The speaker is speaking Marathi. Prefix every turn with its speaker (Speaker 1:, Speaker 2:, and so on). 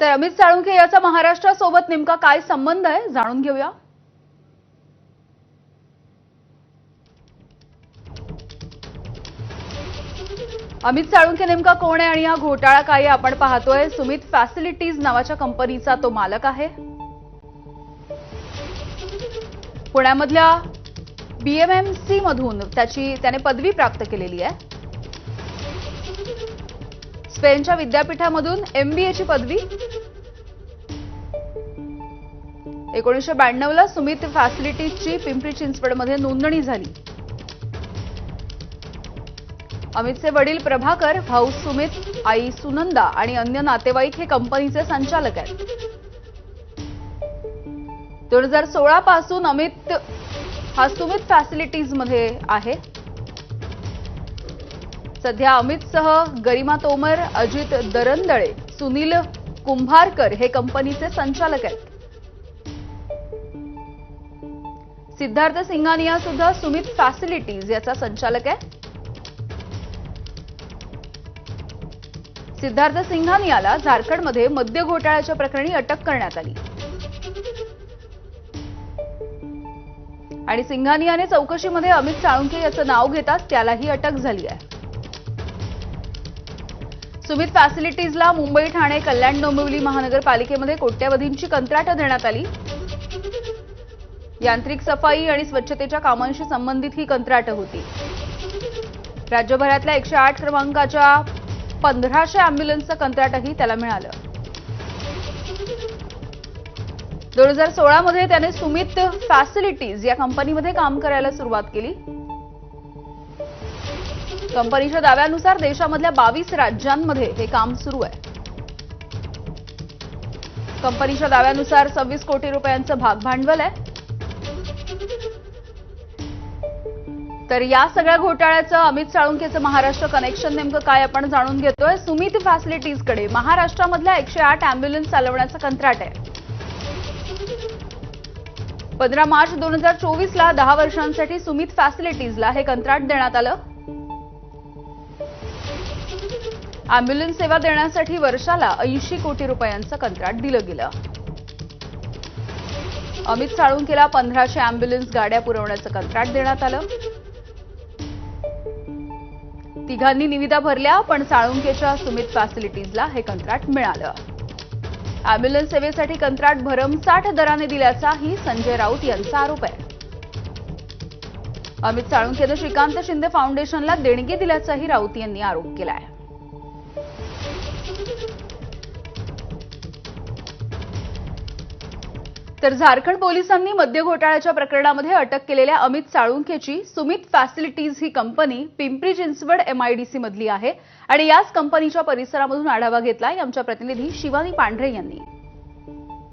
Speaker 1: तर अमित साळुंखे याचा महाराष्ट्रासोबत नेमका काय संबंध आहे जाणून घेऊया. अमित साळुंखे नेमका कोण आहे आणि हा घोटाळा काय आपण पाहतोय. सुमित फॅसिलिटीज नावाच्या कंपनीचा तो मालक आहे. पुण्यामधल्या बीएमएमसी मधून त्याची त्याने पदवी प्राप्त केलेली आहे. स्पेनच्या विद्यापीठामधून एमबीएची पदवी. एकोणीसशे ब्याण्णवला सुमित फॅसिलिटीजची पिंपरी चिंचवडमध्ये नोंदणी झाली. अमितचे वडील प्रभाकर भाऊ सुमित आई सुनंदा आणि अन्य नातेवाईक हे कंपनीचे संचालक आहेत. दोन हजार सोळा पासून अमित हा सुमित फॅसिलिटीजमध्ये आहे. सध्या अमितसह गरिमा तोमर अजित दरंदळे सुनील कुंभारकर हे कंपनीचे संचालक आहेत. सिद्धार्थ सिंगानिया सुद्धा सुमित फॅसिलिटीज याचा संचालक आहे. सिद्धार्थ सिंघानियाला झारखंडमध्ये मद्य घोटाळ्याच्या प्रकरणी अटक करण्यात आली. आणि सिंघानियाने चौकशीमध्ये अमित साळुंखे याचं नाव घेताच त्यालाही अटक झाली आहे. सुमित फॅसिलिटीजला मुंबई ठाणे कल्याण डोंबिवली महानगरपालिकेमध्ये कोट्यवधींची कंत्राटं देण्यात आली. यांत्रिक सफाई आणि स्वच्छतेच्या कामांशी संबंधित ही कंत्राटं होती. राज्यभरातल्या एकशे आठ क्रमांकाच्या पंधराशे अँब्युलन्सचं कंत्राटही त्याला मिळालं. दोन हजार सोळामध्ये त्याने सुमित फॅसिलिटीज या कंपनीमध्ये काम करायला सुरुवात केली. कंपनीच्या दाव्यानुसार देशामधल्या बावीस राज्यांमध्ये हे काम सुरू आहे. कंपनीच्या दाव्यानुसार सव्वीस कोटी रुपयांचं भाग भांडवल आहे. तर या सगळ्या घोटाळ्याचं अमित साळुंकेचं महाराष्ट्र कनेक्शन नेमकं काय आपण जाणून घेतोय? सुमित फॅसिलिटीजकडे महाराष्ट्रामधल्या एकशे आठ अँब्युलन्स चालवण्याचं कंत्राट आहे. पंधरा मार्च दोन हजार चोवीसला दहा वर्षांसाठी सुमित फॅसिलिटीजला हे कंत्राट देण्यात आलं. अँब्युलन्स सेवा देण्यासाठी वर्षाला ऐंशी कोटी रुपयांचं कंत्राट दिलं गेलं. अमित साळुंकेला पंधराशे अँब्युलन्स गाड्या पुरवण्याचं कंत्राट देण्यात आलं. तिघांनी निविदा भरल्या पण साळुंकेच्या सुमित फॅसिलिटीजला हे कंत्राट मिळालं. अँब्युलन्स सेवेसाठी कंत्राट भरमसाठ दराने दिल्याचाही संजय राऊत यांचा आरोप आहे. अमित साळुंकेनं श्रीकांत शिंदे फाउंडेशनला देणगी दिल्याचाही राऊत यांनी आरोप केला आहे तर झारखंड पोलिसांनी मद्य घोटाळ्याच्या प्रकरणामध्ये अटक केलेल्या अमित साळुंखेची सुमित फॅसिलिटीज ही कंपनी पिंपरी चिंचवड एमआयडीसी मधली आहे. आणि याच कंपनीच्या परिसरामधून आढावा घेतलाय आमच्या प्रतिनिधी शिवानी पांढरे यांनी.